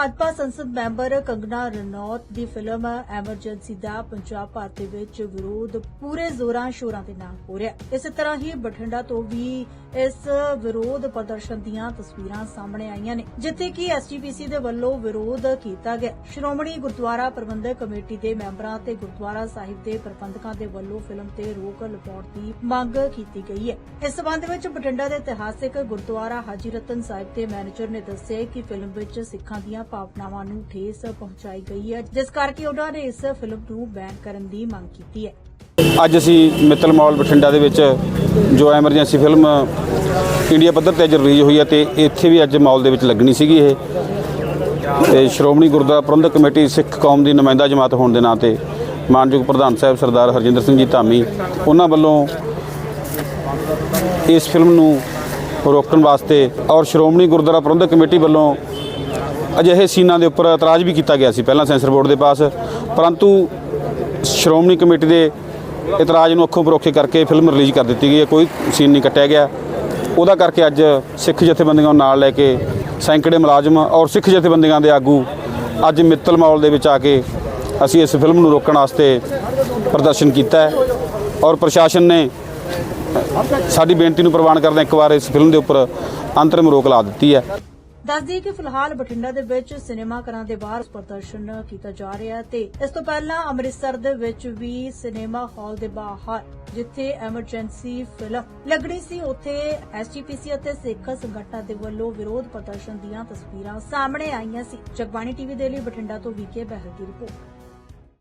ਭਾਜਪਾ ਸੰਸਦ ਮੈਂਬਰ ਕੰਗਨਾ ਰਣੌਤ ਦੀ film emergency ਦਾ ਪੰਜਾਬ ਭਰ ਦੇ ਵਿੱਚ ਵਿਰੋਧ ਪੂਰੇ ਜ਼ੋਰਾਂ ਸ਼ੋਰਾਂ ਦੇ ਨਾਲ ਹੋ ਰਿਹਾ ਹੈ। ਇਸੇ ਤਰ੍ਹਾਂ ਹੀ ਬਠਿੰਡਾ ਤੋਂ ਵੀ ਇਸ ਵਿਰੋਧ ਪ੍ਰਦਰਸ਼ਨ ਦੀਆਂ ਤਸਵੀਰਾਂ ਸਾਹਮਣੇ ਆਈਆਂ ਨੇ, ਜਿੱਥੇ ਕਿ ਐਸਜੀਪੀਸੀ ਦੇ ਵੱਲੋਂ ਵਿਰੋਧ ਕੀਤਾ ਗਿਆ ਸ਼੍ਰੋਮਣੀ ਗੁਰਦੁਆਰਾ ਪ੍ਰਬੰਧਕ ਕਮੇਟੀ ਦੇ ਮੈਂਬਰਾਂ ਤੇ ਗੁਰਦੁਆਰਾ ਸਾਹਿਬ ਦੇ ਪ੍ਰਬੰਧਕਾਂ ਦੇ ਵੱਲੋਂ ਫਿਲਮ ਤੇ ਰੋਕ ਲਗਾਉਣ ਦੀ ਮੰਗ ਕੀਤੀ ਗਈ ਹੈ ਇਸ ਸਬੰਧ ਵਿੱਚ ਬਠਿੰਡਾ ਦੇ ਇਤਿਹਾਸਿਕ ਗੁਰਦੁਆਰਾ ਹਾਜੀ ਰਤਨ ਸਾਹਿਬ ਦੇ ਮੈਨੇਜਰ ਨੇ ਦੱਸਿਆ ਕਿ ਫਿਲਮ ਵਿੱਚ ਸਿੱਖਾਂ ਦੀਆਂ ਭਾਵਨਾਵਾਂ ਨੂੰ ਠੇਸ ਪਹੁੰਚਾਈ ਗਈ ਹੈ, ਜਿਸ ਕਰਕੇ ਉਹਨਾਂ ਨੇ ਇਸ ਫਿਲਮ ਨੂੰ ਬੈਨ ਕਰਨ ਦੀ ਮੰਗ ਕੀਤੀ ਹੈ। ਅੱਜ ਅਸੀਂ ਮਿੱਤਲ ਮਾਲ ਬਠਿੰਡਾ ਦੇ ਵਿੱਚ ਜੋ ਐਮਰਜੈਂਸੀ ਫਿਲਮ ਇੰਡੀਆ ਪੱਧਰ ਤੇ ਅੱਜ ਰਿਲੀਜ਼ ਹੋਈ ਹੈ ਤੇ ਇੱਥੇ ਵੀ ਅੱਜ ਮਾਲ ਦੇ ਵਿੱਚ ਲੱਗਣੀ ਸੀਗੀ ਇਹ। ਤੇ ਸ਼੍ਰੋਮਣੀ ਗੁਰਦੁਆਰਾ ਪ੍ਰਬੰਧਕ ਕਮੇਟੀ ਸਿੱਖ ਕੌਮ ਦੀ ਨੁਮਾਇੰਦਾ ਜਮਾਤ ਹੋਣ ਦੇ ਨਾਂ ਤੇ ਮਾਨਯੋਗ ਪ੍ਰਧਾਨ ਸਾਹਿਬ ਸਰਦਾਰ ਹਰਜਿੰਦਰ ਸਿੰਘ ਜੀ ਧਾਮੀ, ਉਹਨਾਂ ਵੱਲੋਂ ਇਸ ਫਿਲਮ ਨੂੰ ਰੋਕਣ ਵਾਸਤੇ ਔਰ ਸ਼੍ਰੋਮਣੀ ਗੁਰਦੁਆਰਾ ਪ੍ਰਬੰਧਕ ਕਮੇਟੀ ਵੱਲੋਂ ਅਜਿਹੇ ਸੀਨਾਂ ਦੇ ਉੱਪਰ ਇਤਰਾਜ਼ ਵੀ ਕੀਤਾ ਗਿਆ ਸੀ, ਪਹਿਲਾਂ ਸੈਂਸਰ ਬੋਰਡ ਦੇ ਪਾਸ, ਪਰੰਤੂ ਸ਼੍ਰੋਮਣੀ ਕਮੇਟੀ ਦੇ ਇਤਰਾਜ਼ ਨੂੰ ਅੱਖੋਂ ਪਰੋਖੇ ਕਰਕੇ ਫਿਲਮ ਰਿਲੀਜ਼ ਕਰ ਦਿੱਤੀ ਗਈ ਹੈ, ਕੋਈ ਸੀਨ ਨਹੀਂ ਕੱਟਿਆ ਗਿਆ। ਉਹਦਾ ਕਰਕੇ ਅੱਜ ਸਿੱਖ ਜਥੇਬੰਦੀਆਂ ਨੂੰ ਨਾਲ ਲੈ ਕੇ ਸੈਂਕੜੇ ਮੁਲਾਜ਼ਮ ਔਰ ਸਿੱਖ ਜਥੇਬੰਦੀਆਂ ਦੇ ਆਗੂ ਅੱਜ ਮਿੱਤਲ ਮਾਲ ਦੇ ਵਿੱਚ ਆ ਕੇ ਅਸੀਂ ਇਸ ਫਿਲਮ ਨੂੰ ਰੋਕਣ ਵਾਸਤੇ ਪ੍ਰਦਰਸ਼ਨ ਕੀਤਾ ਹੈ ਔਰ ਪ੍ਰਸ਼ਾਸਨ ਨੇ ਸਾਡੀ ਬੇਨਤੀ ਨੂੰ ਪ੍ਰਵਾਨ ਕਰਦਿਆਂ ਇੱਕ ਵਾਰ ਇਸ ਫਿਲਮ ਦੇ ਉੱਪਰ ਅੰਤਰਿਮ ਰੋਕ ਲਾ ਦਿੱਤੀ ਹੈ। ਦੱਸਦੀ ਕਿ ਫਿਲਹਾਲ ਬਠਿੰਡਾ ਦੇ ਵਿੱਚ ਸਿਨੇਮਾ ਘਰਾਂ ਦੇ ਬਾਹਰ ਪ੍ਰਦਰਸ਼ਨ ਕੀਤਾ ਜਾ ਰਿਹਾ ਹੈ ਤੇ ਇਸ ਤੋਂ ਪਹਿਲਾਂ ਅੰਮ੍ਰਿਤਸਰ ਦੇ ਵਿੱਚ ਵੀ ਸਿਨੇਮਾ ਹਾਲ ਦੇ ਬਾਹਰ, ਜਿੱਥੇ ਐਮਰਜੈਂਸੀ ਫਿਲਮ ਲੱਗਣੀ ਸੀ, ਉੱਥੇ ਐਸਜੀਪੀਸੀ ਅਤੇ ਸਿੱਖ ਸੰਗਠਨਾਂ ਦੇ ਵੱਲੋਂ ਵਿਰੋਧ ਪ੍ਰਦਰਸ਼ਨ ਦੀਆਂ ਤਸਵੀਰਾਂ ਸਾਹਮਣੇ ਆਈਆਂ ਸੀ। ਜਗਬਾਣੀ ਟੀਵੀ ਦੇ ਲਈ ਬਠਿੰਡਾ ਤੋਂ ਵੀਕੇ ਬਹਿਲ ਦੀ ਰਿਪੋਰਟ।